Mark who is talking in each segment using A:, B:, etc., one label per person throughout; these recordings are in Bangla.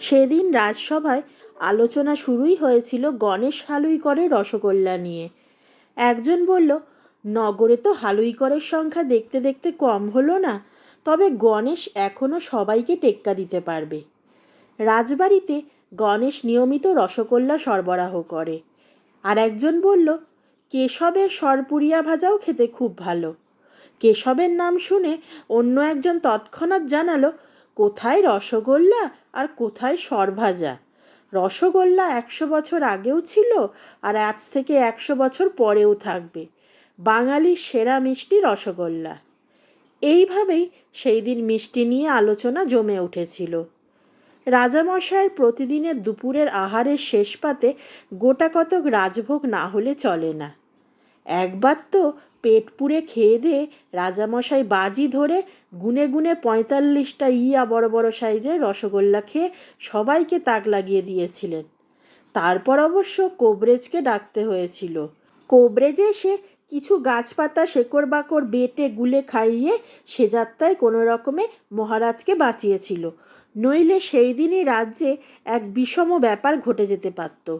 A: সেদিন রাজসভায় আলোচনা শুরুই হয়েছিল গণেশ হালুইকরের রসগোল্লা নিয়ে। একজন বলল, নগরে তো হালুইকরের সংখ্যা দেখতে দেখতে কম হলো না, তবে গণেশ এখনও সবাইকে টেক্কা দিতে পারবে। রাজবাড়িতে গণেশ নিয়মিত রসগোল্লা সরবরাহ করে। আর একজন বলল, কেশবের সরপুরিয়া ভাজাও খেতে খুব ভালো। কেশবের নাম শুনে অন্য একজন তৎক্ষণাৎ জানালো কোথায় রসগোল্লা আর কোথায় সরভাজা? রসগোল্লা একশো বছর আগেও ছিল আর আজ থেকে একশো বছর পরেও থাকবে। বাঙালির সেরা মিষ্টি রসগোল্লা। এইভাবেই সেই দিন মিষ্টি নিয়ে আলোচনা জমে উঠেছিল। রাজামশায়ের প্রতিদিনের দুপুরের আহারের শেষ পাতে গোটা কতক রাজভোগ না হলে চলে না। একবার তো পেট পুড়ে খেয়ে দিয়ে রাজামশাই বাজি ধরে গুনে গুনে পঁয়তাল্লিশটা ইয়া বড় বড় সাইজের রসগোল্লা খেয়ে সবাইকে তাক লাগিয়ে দিয়েছিলেন। তারপর অবশ্য কোবরেজকে ডাকতে হয়েছিল। কোবরেজ এসে কিছু গাছপাতা শেকড় বাকড় বেটে গুলে খাইয়ে সে যাত্রায় কোনো রকমে মহারাজকে বাঁচিয়েছিল। নইলে সেই দিনই রাজ্যে এক বিষম ব্যাপার ঘটে যেতে পারত।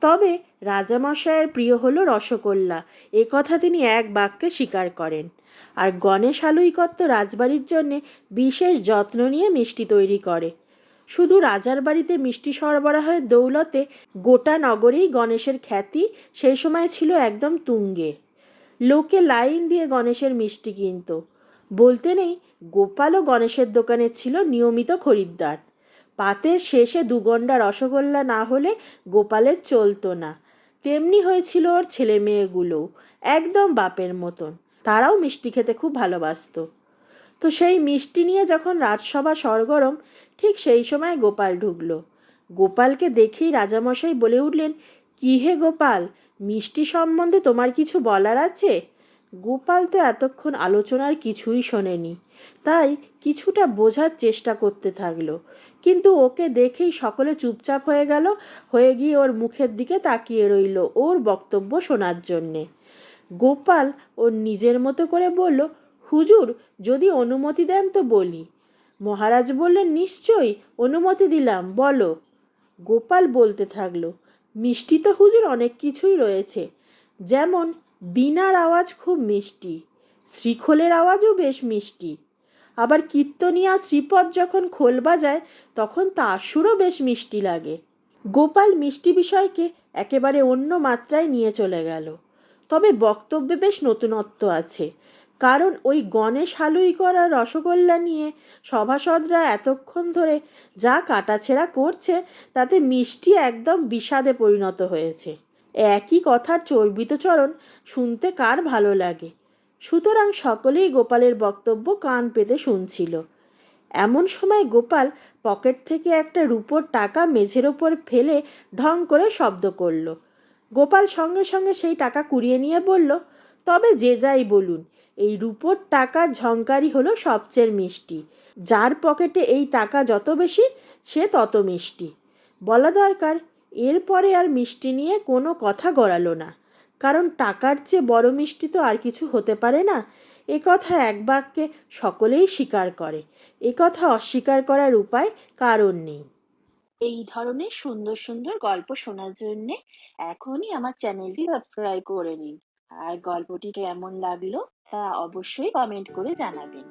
A: তবে রাজামশায়ের প্রিয় হলো রসগোল্লা। এ কথা তিনি এক বাক্যে স্বীকার করেন। আর গণেশ আলুইকত্ত রাজবাড়ির জন্যে বিশেষ যত্ন নিয়ে মিষ্টি তৈরি করে। শুধু রাজার বাড়িতে মিষ্টি সরবরাহের দৌলতে গোটা নগরেই গণেশের খ্যাতি সেই সময় ছিল একদম তুঙ্গে। লোকে লাইন দিয়ে গণেশের মিষ্টি কিনত। বলতে নেই, গোপালও গণেশের দোকানে ছিল নিয়মিত খরিদ্দার। পাতের শেষে দুগন্ডা রসগোল্লা না হলে গোপালের চলতো না। তেমনি হয়েছিল ওর ছেলে মেয়েগুলোও একদম বাপের মতন। তারাও মিষ্টি খেতে খুব ভালোবাসত। তো সেই মিষ্টি নিয়ে যখন রাজসভা সরগরম, ঠিক সেই সময় গোপাল ঢুকলো। গোপালকে দেখেই রাজামশাই বলে উঠলেন, কি হে গোপাল, মিষ্টি সম্বন্ধে তোমার কিছু বলার আছে? গোপাল তো এতক্ষণ আলোচনার কিছুই শোনেনি। তাই কিছুটা বোঝার চেষ্টা করতে থাকল। কিন্তু ওকে দেখেই সকলে চুপচাপ হয়ে গেল, হয়ে গিয়ে ওর মুখের দিকে তাকিয়ে রইল ওর বক্তব্য শোনার জন্যে। গোপাল ওর নিজের মতো করে বলল, হুজুর, যদি অনুমতি দেন তো বলি। মহারাজ বললেন, নিশ্চয়ই, অনুমতি দিলাম, বলো। গোপাল বলতে থাকল, মিষ্টি তো হুজুর অনেক কিছুই রয়েছে। যেমন বিনার আওয়াজ খুব মিষ্টি, শ্রীখোলের আওয়াজও বেশ মিষ্টি। আবার কীর্তনিয়া শ্রীপদ যখন খোল বাজায়, তখন তার সুরও বেশ মিষ্টি লাগে। গোপাল মিষ্টি বিষয়কে একেবারে অন্য মাত্রায় নিয়ে চলে গেল। তবে বক্তব্যে বেশ নতুনত্ব আছে। কারণ ওই গণেশ হালুই করা রসগোল্লা নিয়ে সভাসদরা এতক্ষণ ধরে যা কাটাছেড়া করছে, তাতে মিষ্টি একদম বিষাদে পরিণত হয়েছে। একই কথার চর্বিত চরণ শুনতে কার ভালো লাগে? সুতরাং সকলেই গোপালের বক্তব্য কান পেতে শুনছিল। এমন সময় গোপাল পকেট থেকে একটা রুপোর টাকা মেঝের ওপর ফেলে ঢং করে শব্দ করল। গোপাল সঙ্গে সঙ্গে সেই টাকা কুড়িয়ে নিয়ে বলল, তবে যে যাই বলুন, এই রুপোর টাকার ঝঙ্কারি হলো সবচেয়ে মিষ্টি। যার পকেটে এই টাকা যত বেশি, সে তত মিষ্টি। বলা দরকার এরপরে আর মিষ্টি নিয়ে কোনো কথা গড়ালো না। কারণ টাকার চেয়ে বড় মিষ্টি তো আর কিছু হতে পারে না। এ কথা এক বাক্যে সকলেই স্বীকার করে। এ কথা অস্বীকার করার উপায় কারণ নেই। এই ধরনের সুন্দর সুন্দর গল্প শোনার জন্য এখনই আমার চ্যানেলটি সাবস্ক্রাইব করে নিন। আর গল্পটি কেমন লাগল তা অবশ্যই কমেন্ট করে জানাবেন।